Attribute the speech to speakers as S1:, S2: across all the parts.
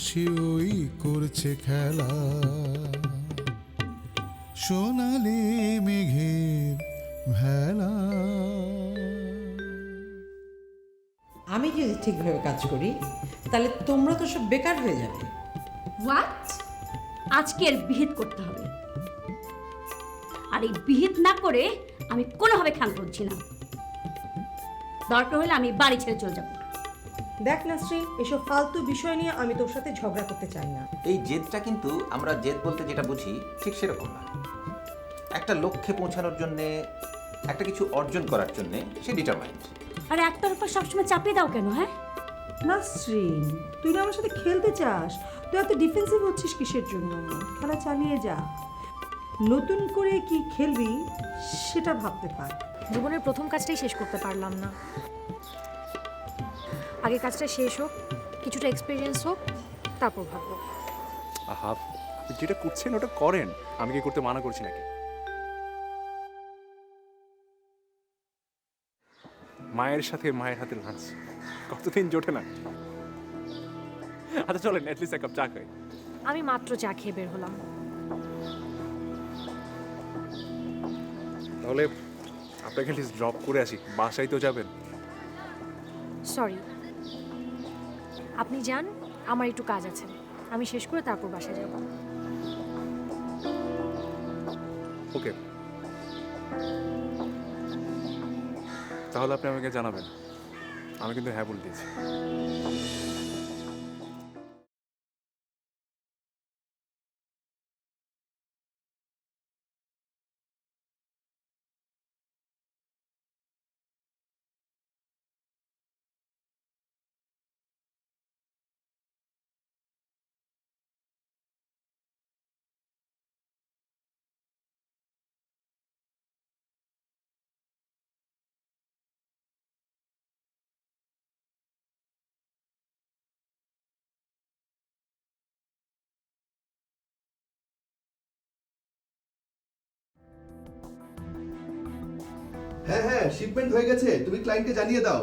S1: আকাশে ওই করছে খেলা। সোনালি মেঘের ভেলা।
S2: আমি যদি ঠিকভাবে কাজ করি তাহলে তোমরা তো সব বেকার হয়ে যাবে।
S3: হোয়াট আজকে এর বিহিত করতে হবে। আর এই বিহিত না করে আমি কোনোভাবে খেয়াল করছি না। দরকার হলে আমি বাড়ি ছেড়ে চলে যাব।
S4: দেখ নাসরিন এসব ফালতু বিষয় নিয়ে আমি তোর সাথে ঝগড়া করতে চাই না।
S5: এই জেদটা কিন্তু আমরা জেদ বলতে যেটা বুঝি ঠিক সেরকম না। একটা লক্ষ্যে পৌঁছানোর জন্যে একটা কিছু অর্জন করার জন্যে সে ডিটারমাইন্ড
S3: আর একটার উপর সবসময় চাপিয়ে দাও কেন হ্যাঁ?
S4: নাসরিন তুই না আমার সাথে খেলতে চাস। তুই এত ডিফেন্সিভ হচ্ছিস কিসের জন্য? খেলা চালিয়ে যা। নতুন করে কি খেলবি সেটা ভাবতে পার
S6: জীবনের প্রথম কাজটাই শেষ করতে পারলাম না। আগে কাজটা শেষ হোক কিছুটা এক্সপিরিয়েন্স হোক তারপর ভাববো।
S7: আহা আপনি যেটা করছেন ওটা করেন আমি কি করতে মানা করছি নাকি? মায়ের সাথে মায়ের হাতে লাঞ্চ কতদিন জোটে না? আচ্ছা চলেন অ্যাটলিস্ট এক কাপ চা খাই।
S6: আমি মাত্র চা খেয়ে বের হলাম।
S7: তাহলে আপনাকে লিস্ট ড্রপ করে আসি বাসায় তো যাবেন।
S6: সরি আপনি যান, আমার একটু কাজ আছে। আমি শেষ করে তারপর বাসায় যাব।
S7: ওকে। তাহলে আপনি আমাকে জানাবেন। আমি কিন্তু হ্যাঁ বলে দিয়েছি।
S8: হ্যাঁ হ্যাঁ শিপমেন্ট হয়ে গেছে। তুমি ক্লায়েন্টকে জানিয়ে দাও।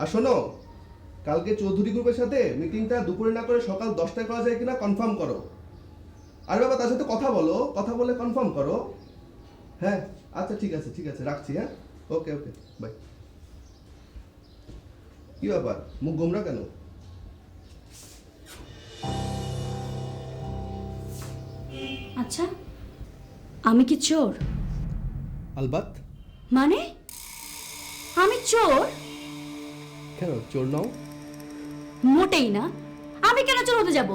S8: আর শোনো, কালকে চৌধুরী গ্রুপের সাথে মিটিংটা দুপুরে না করে সকাল দশটায় করা যায় কিনা কনফার্ম করো। আর বাবা, তার সাথে কথা বলো। কথা বলে কনফার্ম করো। হ্যাঁ আচ্ছা ঠিক আছে ঠিক আছে, রাখছি হ্যাঁ? ওকে ওকে বাই কি ব্যাপার? মুখ গোমরা কেন?
S3: আচ্ছা আমি কি চোর?
S8: আলবাত।
S3: মানে? আমি চোর?
S8: কেন চোর নাও?
S3: মোটেই না। আমি কেন চোর হতে যাব?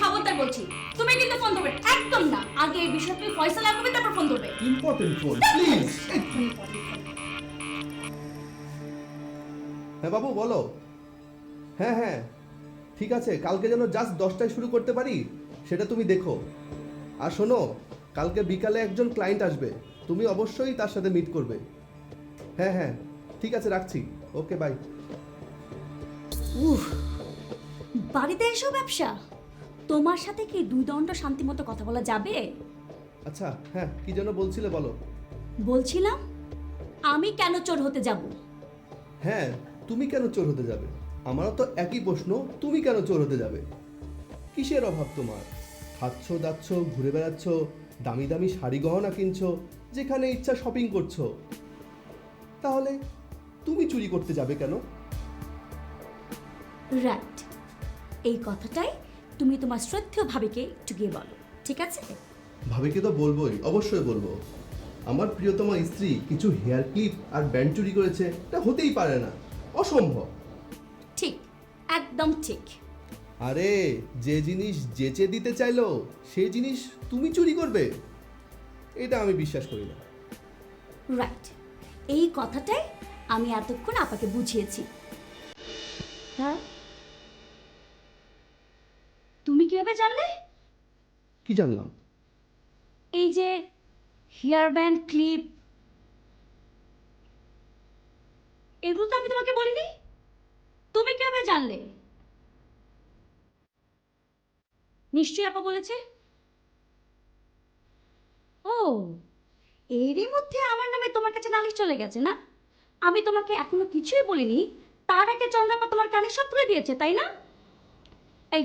S3: খবরদার বলছি তুমি কিন্তু ফোন ধরবে একদম না। আগে এই বিষয়ে তুমি ফয়সালা করবে তারপর ফোন ধরবে।
S8: ইম্পর্টেন্ট ফোন প্লিজ হ্যাঁ বাবু বলো। হ্যাঁ হ্যাঁ। ঠিক আছে কালকে যেন জাস্ট দশটায় শুরু করতে পারি? সেটা তুমি দেখো। আর শোনো কালকে বিকালে একজন ক্লায়েন্ট আসবে। তুমি অবশ্যই তার সাথে মিট করবে। হ্যাঁ হ্যাঁ ঠিক আছে রাখছি। ওকে বাই
S3: উফ বাড়িতে এসো ব্যবসা। তোমার সাথে কি দুই দণ্ড শান্তিমতো কথা বলা যাবে?
S8: আচ্ছা হ্যাঁ কি যেন বলছিলে বলো।
S3: বলছিলাম আমি কেন চোর হতে যাব?
S8: হ্যাঁ তুমি কেন চোর হতে যাবে? আমারও তো একই প্রশ্ন তুমি কেন চোর হতে যাবে? কিসের অভাব তোমার? খাচ্ছ দাচ্ছ ঘুরে বেড়াচ্ছ দামি দামি শাড়ি গহনা কিনছো যেখানে ইচ্ছা শপিং করছ। তাহলে তুমি চুরি করতে যাবে কেন?
S3: রাইট এই কথাটাই তুমি তোমার শ্রদ্ধেয় ভাবিকে একটু গিয়ে বলো ঠিক আছে?
S8: ভাবিকে তো বলবোই অবশ্যই বলব। আমার প্রিয়তমা স্ত্রী কিছু হেয়ার ক্লিপ আর ব্যান্ড চুরি করেছে এটা হতেই পারে না। অসম্ভব।
S3: ঠিক একদম ঠিক।
S8: আরে যে জিনিস যেচে দিতে চাইলো সেই জিনিস তুমি চুরি করবে। এটা আমি বিশ্বাস করি না।
S3: রাইট এই কথাটাই আমি এতক্ষণ আপাকে বুঝিয়েছি। হ্যাঁ? তুমি কীভাবে জানলে?
S8: কি জানলাম?
S3: এই যে হেয়ার ব্যান্ড ক্লিপ। এগুলো তো আমি তোমাকে বলিনি। তুমি কীভাবে জানলে? নিশ্চয়ই আপা বলেছে? ও এরই মধ্যে আমার নামে তোমার কাছে নালিশ চলে গেছে না? আমি তোমাকে এখনও কিছুই বলিনি তার আগে চন্দ্রাপা তোমার কানে সব তুলে দিয়েছে তাই না? এই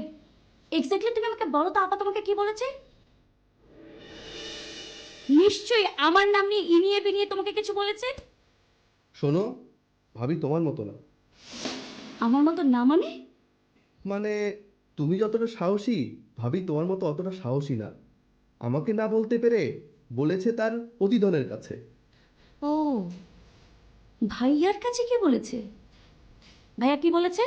S3: এক্স্যাক্টলি তুমি আমাকে বলো তো আপা তোমাকে কি বলেছে? নিশ্চয়ই আমার নাম নিয়ে ইনিয়ে বিনিয়ে তোমাকে কিছু বলেছে?
S8: শোনো ভাবি তোমার মতো না।
S3: আমার মতো না মানে?
S8: মানে তুমি যতটা সাহসী ভাবি তোমার মতো অতটা সাহসী না। আমাকে না বলতে পেরে বলেছে তার প্রতিধনের কাছে।
S3: ও ভাইয়ার কাছে কি বলেছে? ভাইয়া কি বলেছে?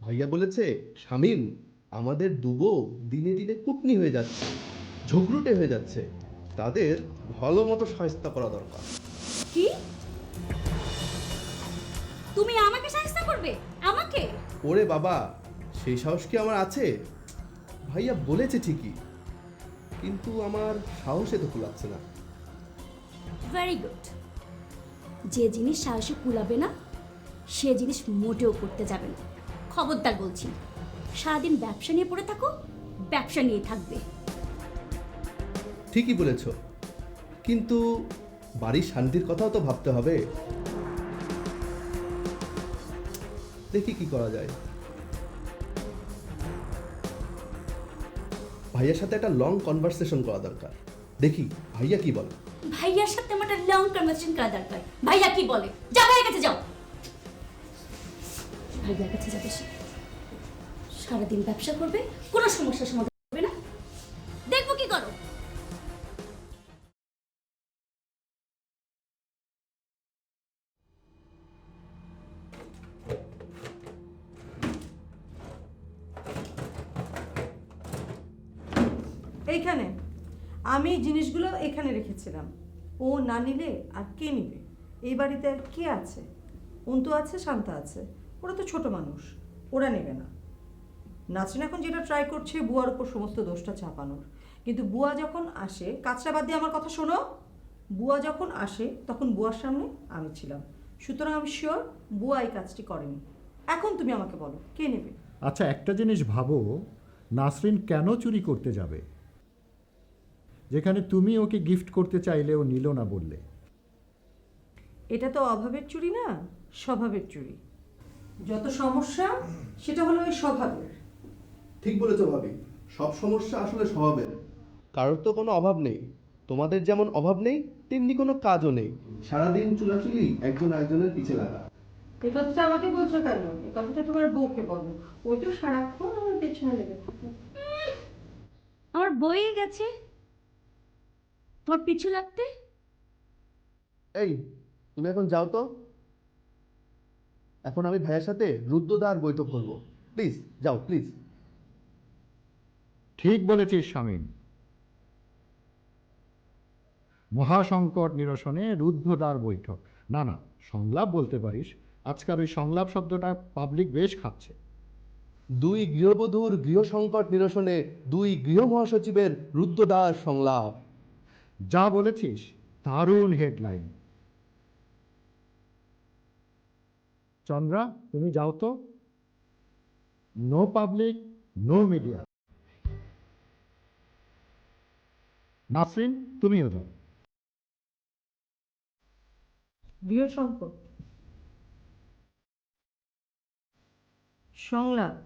S8: ভাইয়া বলেছে শামিম আমাদের দুবো দিনে দিনে কুটনি হয়ে যাচ্ছে ঝগড়ুটে হয়ে যাচ্ছে। তাদের ভালো মতো সহায়তা করা দরকার।
S3: কি? তুমি আমাকে সাহায্য করবে? আমাকে?
S8: ওরে বাবা সেই সাহস কি আমার আছে? ভাইয়া বলেছে ঠিকই কিন্তু আমার সাহসে তো কুলাচ্ছে না।
S3: ভেরি গুড যে জিনিস সাহসে কুলাবে না সে জিনিস মোটেও করতে যাবে না। খবরদার বলছি সারাদিন ব্যবসা নিয়ে পড়ে থাকো ব্যবসা নিয়ে থাকবে।
S8: ঠিকই বলেছ কিন্তু বাড়ির শান্তির কথাও তো ভাবতে হবে। দেখি কি করা যায়। ভাইয়ার সাথে একটা লং কনভারসেশন করা দরকার। দেখি, ভাইয়া কি বলে?
S3: ভাইয়ার সাথে আমার একটা লং কনভারসেশন করা দরকার। ভাইয়া কি বলে? যাও ভাইয়ের কাছে যাও। ভাইয়ার কাছে যাবে সারাদিন ব্যবসা করবে, কোনো সমস্যার সমাধান
S4: এইখানে। আমি জিনিসগুলো এখানে রেখেছিলাম। ও না নিলে আর কে নিবে? এই বাড়িতে আর কে আছে? অন্তু আছে, শান্তা আছে। ওরা তো ছোট মানুষ, ওরা নেবে না। নাচরিন এখন যেটা ট্রাই করছে, বুয়ার উপর সমস্ত দোষটা চাপানোর কিন্তু বুয়া যখন আসে, কাজটা বাদ দিয়ে আমার কথা শোনো। বুয়া যখন আসে, তখন বুয়ার সামনে আমি ছিলাম। সুতরাং আমি শিওর বুয়া এই কাজটি করেনি। এখন তুমি আমাকে বলো, কে নেবে?
S9: আচ্ছা একটা জিনিস ভাবো। নাসরিন কেন চুরি করতে যাবে? যেখানে তুমি ওকে গিফট করতে চাইলে ও নিল না বললে।
S4: এটা তো অভাবের চুরি না স্বভাবের চুরি। যত সমস্যা সেটা হলো ওই স্বভাবের।
S8: ঠিক বলেছ ভাবি সব সমস্যা আসলে স্বভাবের। কারোর তো কোনো অভাব নেই তোমাদের যেমন অভাব নেই তেমনি কোনো কাজও নেই। সারাদিন চুলাচুলি একজন আরেকজনের পিছে লাগা।
S4: এই কথাটা আমাকে বলছো কেন? এই কথাটা তোমার বউকে বলো। ওই তো সারাক্ষণ আমার পেছনে লেগে থাকে।
S3: আমার বইয়ে গেছে। তোর পিছু লাগতে?
S8: এই তুমি এখন যাও তো। এখন আমি ভাইয়ের সাথে রুদ্রদার বৈঠক করব। প্লিজ যাও প্লিজ।
S9: ঠিক বলেছিস স্বামীন মহাসংকট নিরসনে রুদ্ধদ্বার বৈঠক। না না সংলাপ বলতে পারিস। আজকাল ওই সংলাপ শব্দটা পাবলিক বেশ খাচ্ছে।
S8: দুই গৃহবধূর গৃহ সংকট নিরসনে দুই গৃহ মহাসচিবের রুদ্রদার সংলাপ।
S9: যা বলেছিস, দারুণ হেডলাইন চন্দ্রা, তুমি যাও তো। No public no media Nasrin, তুমিও যাও।
S4: গৃহ সংকট সংলাপ।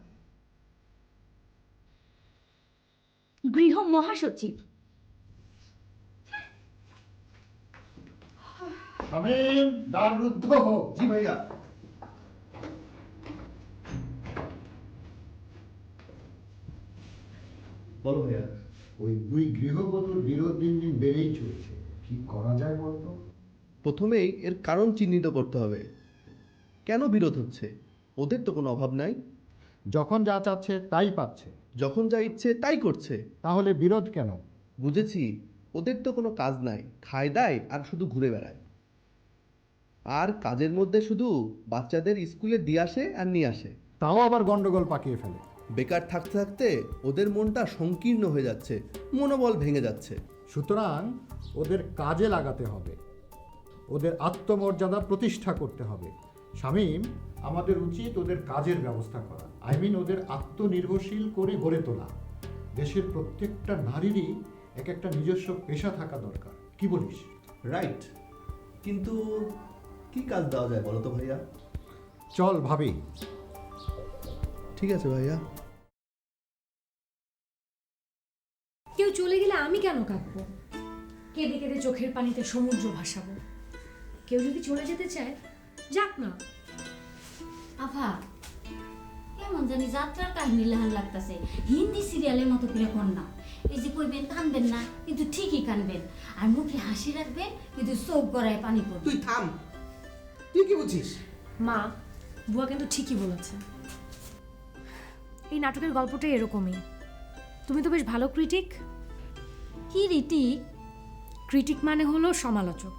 S3: গৃহ মহাসচিব।
S9: শামীম দ্বার রুদ্ধ হোক
S8: জি ভাইয়া। বলো ভাইয়া।
S9: ওই দুই গৃহবধূর বিরোধ দিন দিন বেড়েই চলছে। কি করা যায় বলতো?
S8: প্রথমেই এর কারণ চিহ্নিত করতে হবে। কেন বিরোধ হচ্ছে? ওদের তো কোনো অভাব নাই।
S9: যখন যা চাচ্ছে তাই পাচ্ছে।
S8: যখন যা ইচ্ছে তাই করছে।
S9: তাহলে বিরোধ কেন?
S8: বুঝেছি ওদের তো কোনো কাজ নাই। খায় দায় আর শুধু ঘুরে বেড়ায়। আর কাজের মধ্যে শুধু বাচ্চাদের স্কুলে দিয়ে আসে আর নিয়ে আসে।
S9: তাও আবার গন্ডগোল পাকিয়ে ফেলে।
S8: বেকার থাকতে থাকতে ওদের মনটা সংকীর্ণ হয়ে যাচ্ছে মনোবল ভেঙে যাচ্ছে।
S9: সুতরাং ওদের কাজে লাগাতে হবে। ওদের আত্মমর্যাদা প্রতিষ্ঠা করতে হবে। শামীম আমাদের উচিত ওদের কাজের ব্যবস্থা করা। আই মিন ওদের আত্মনির্ভরশীল করে গড়ে তোলা। দেশের প্রত্যেকটা নারীরই এক একটা নিজস্ব পেশা থাকা দরকার। কি বলিস?
S8: রাইট কিন্তু কি কাজ দেওয়া যায় বলো তো ভাইয়া?
S9: চল ভাবি।
S8: ঠিক আছে ভাইয়া।
S6: কেউ চলে গেলে আমি কেন কাঁদবো? কেঁদে কেঁদে চোখের পানিতে সমুদ্র ভাসাবো। কেউ যদি চলে যেতে চায় যাক না।
S10: আফা কেমন জানি যাত্রার কাহিনী লাহান লাগতেছে। হিন্দি সিরিয়ালের মতো করে কোন না এই যে কইবেন কানবেন না কিন্তু ঠিকই কানবেন। আর মুখে হাসি রাখবেন কিন্তু চোখ গড়ায় পানি পড়বে।
S11: তুই থাম। তুই কি বুঝিস?
S6: মা বুয়া কিন্তু ঠিকই বলেছে। এই নাটকের গল্পটাই এরকমই। তুমি তো বেশ ভালো ক্রিটিক
S10: কি রীতি
S6: ক্রিটিক মানে হলো সমালোচক।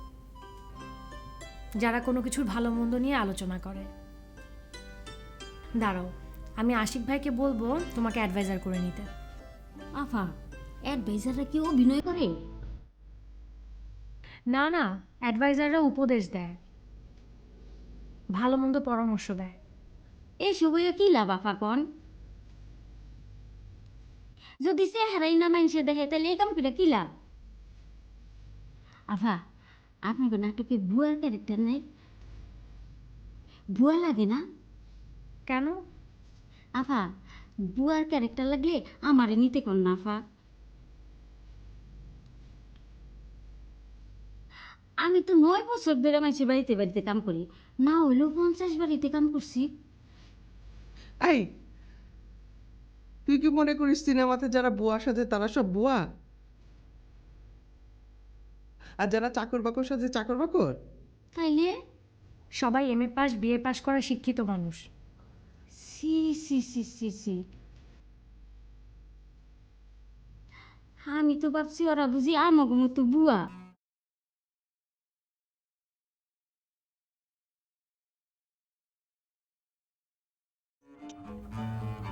S6: যারা কোনো কিছুর ভালো মন্দ নিয়ে আলোচনা করে। দাঁড়াও আমি আশিক ভাইকে বলব তোমাকে অ্যাডভাইজার করে নিতে।
S10: আফা অ্যাডভাইজাররা কি অভিনয় করে?
S6: না না অ্যাডভাইজাররা উপদেশ দেয়। ভালো মন্দ পরামর্শ দেয়।
S10: এই সময় কি লাভ আফা কন? যদি সে হারাই না মানুষে দেখে তাহলে এই কাম করে কি লাভ? আফা আপনি কোন নাটকে বুয়ার ক্যারেক্টার নেই? বুয়া লাগে না?
S6: কেন?
S10: আফা বুয়ার ক্যারেক্টার লাগলে আমারে নিতে কোন না আফা আমি তো নয় বছর ধরে মানুষের বাড়িতে বাড়িতে কাম করি। না হইলেও পঞ্চাশ বাড়িতে কাম করছি।
S11: এই তুই কি মনে করিস সিনেমাতে যারা বুয়া সাজে তারা সব বুয়া? আর যারা চাকর বাকর সাজে চাকর বাকর?
S10: তাইলে?
S6: সবাই M A pass BA pass করা শিক্ষিত মানুষ।
S10: সি সি সি সি সি। আমি তো ভাবছি ওরা বুঝি আমাকে মতো বুয়া।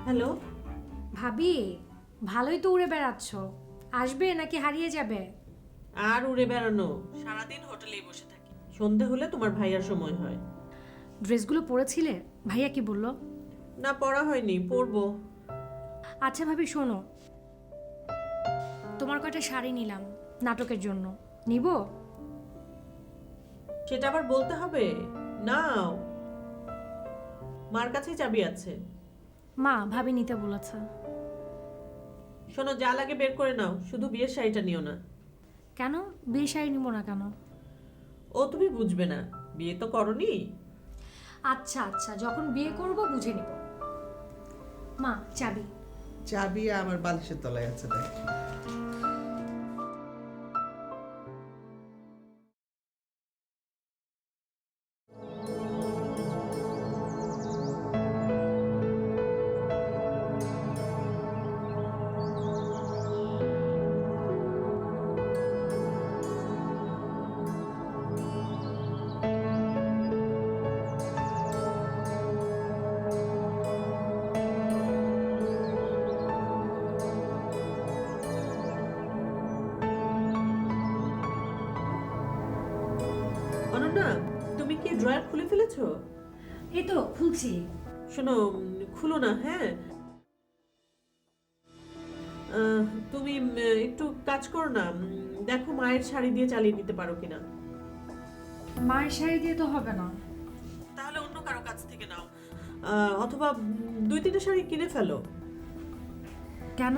S12: হ্যালো?
S6: ভাবি ভালোই তো উড়ে বেড়াচ্ছ। আসবে নাকি হারিয়ে যাবে?
S13: আর উড়ে বেড়ানো? সারাদিন হোটেলেই বসে থাকি। সন্ধে হলে তোমার ভাইয়ার সময় হয়।
S6: ড্রেসগুলো পরেছিলে? ভাইয়া কি বলল?
S13: না পড়া হয়নি পড়ব
S6: আচ্ছা ভাবি শোনো। তোমার কয়টা শাড়ি নিলাম নাটকের জন্য। নিব?
S13: সেটা আবার বলতে হবে? নাও। মার কাছে চাবি আছে।
S6: মা ভাবি নিতে বলেছে।
S13: শোনো যা লাগে বের করে নাও শুধু বিয়ের শাড়িটা নিও না।
S6: কেন? বিয়ে শাড়ি নিব না কেন?
S13: ও তুমি বুঝবে না। বিয়ে তো করনি।
S6: আচ্ছা আচ্ছা যখন বিয়ে করব বুঝে নিব। মা চাবি।
S11: চাবি আমার বালিশের তলায় আছে দেখ।
S13: ড্রয়ার খুলে ফেলেছো
S6: এই তো খুলছি।
S13: শোনো খুলো না হ্যাঁ? তুমি একটু কাজ করো না দেখো মায়ের শাড়ি দিয়ে চালিয়ে নিতে পারো কিনা।
S6: মায়ের শাড়ি দিয়ে তো হবে না।
S13: তাহলে অন্য কারও কাছ থেকে নাও। অথবা দুই তিনটে শাড়ি কিনে ফেলো।
S6: কেন?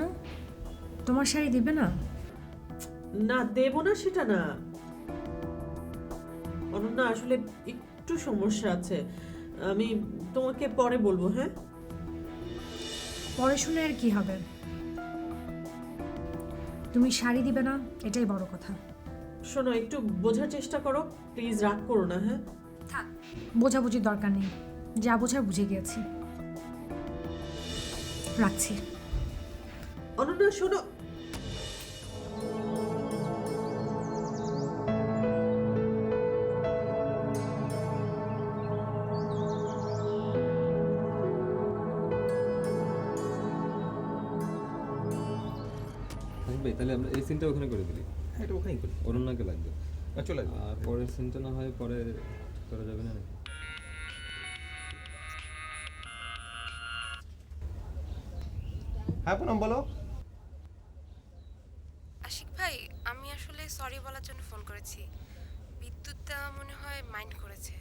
S6: তোমার শাড়ি দিবে না?
S13: না দেবো না সেটা না। অনন্যা আসলে একটু সমস্যা আছে। আমি তোমাকে পরে বলব হ্যাঁ?
S6: পরে শুনে আর কি হবে? তুমি শাড়ি দিবে না এটাই বড় কথা।
S13: শোনো একটু বোঝার চেষ্টা করো। প্লিজ রাগ করো না হ্যাঁ?
S6: থাক বোঝাবুঝির দরকার নেই। যা বোঝার বুঝে গিয়েছি। রাখছি।
S13: অনন্যা শোনো
S14: সিনটা ওখানে করে দিলি।
S5: হ্যাঁ এটা ওখানেই করি
S14: অরণ্যাকে লাগবে।
S5: আর চলে
S14: আর পরের সিনটা না হয় পরে করা যাবে না নাকি?
S5: হ্যাঁ পুনম বলো।
S15: আশিক ভাই আমি আসলে সরি বলার জন্য ফোন করেছি। বিদ্যুৎটা মনে হয় মাইন্ড করেছে।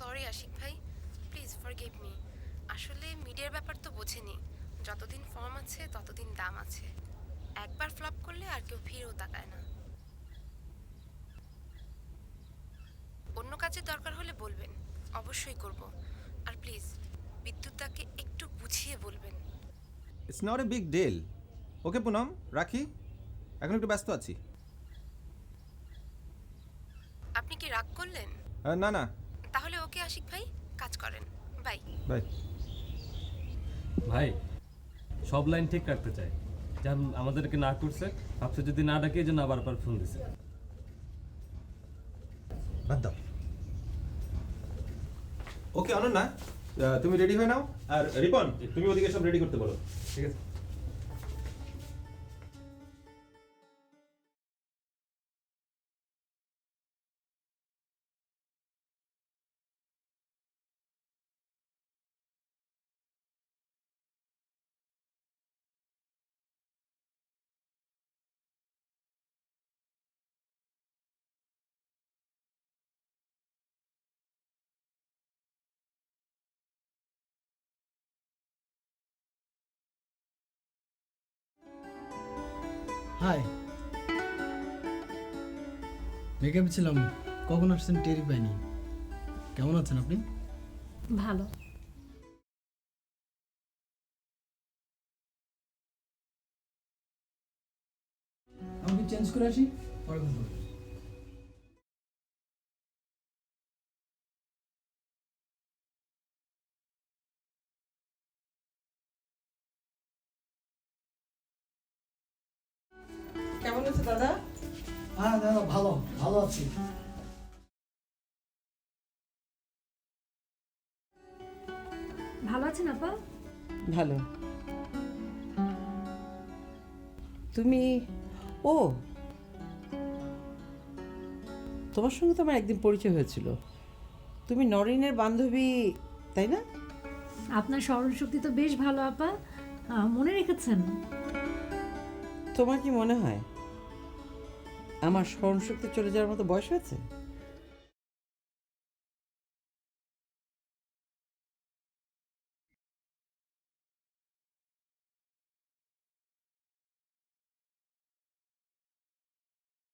S15: সরি আশিক ভাই প্লিজ ফরগিভ মি আসলে মিডিয়ার ব্যাপার তো বোঝেনি। যতদিন ফর্ম আছে ততদিন দাম আছে। একবার ফ্লপ করলে আর কেউ ফিরেও তাকায় না। অন্য কাজের দরকার হলে বলবেন অবশ্যই করব। আর প্লিজ বিদ্যুৎটাকে একটু বুঝিয়ে বলবেন।
S5: It's not a big deal okay Poonam রাখি এখন একটু ব্যস্ত আছি।
S15: আপনি কি রাগ করলেন?
S5: আহ, না না।
S15: তাহলে ওকে আশিক ভাই কাজ করেন। বাই
S5: বাই
S14: ভাই সব লাইন ঠিক রাখতে চাই। যেমন আমাদেরকে না করছে ভাবছে যদি না ডাকে যেন জন্য আবার আবার ফোন দিছে।
S9: বাদ দাও।
S5: ওকে অনন্যা আহ, তুমি রেডি হয়ে নাও। আর রিপন তুমি ওদিকে সব রেডি করতে পারো
S14: ঠিক আছে।
S16: হাই মেকআপ ছিলাম কখন আসছেন টেরি পাইনি। কেমন আছেন আপনি?
S6: ভালো।
S16: আমি চেঞ্জ করে আসি পরে বলব। হ্যাঁ দাদা ভালো ভালো আছি।
S6: ভালো আছেন আপা?
S2: ভালো। তুমি ও তোমার সঙ্গে তো আমার একদিন পরিচয় হয়েছিল। তুমি নরিনের বান্ধবী তাই না?
S6: আপনার স্মরণ শক্তি তো বেশ ভালো আপা। আহ, মনে রেখেছেন?
S2: তোমার কি মনে হয়? আমার স্মরণশক্তি চলে যাওয়ার মতো বয়স হয়েছে?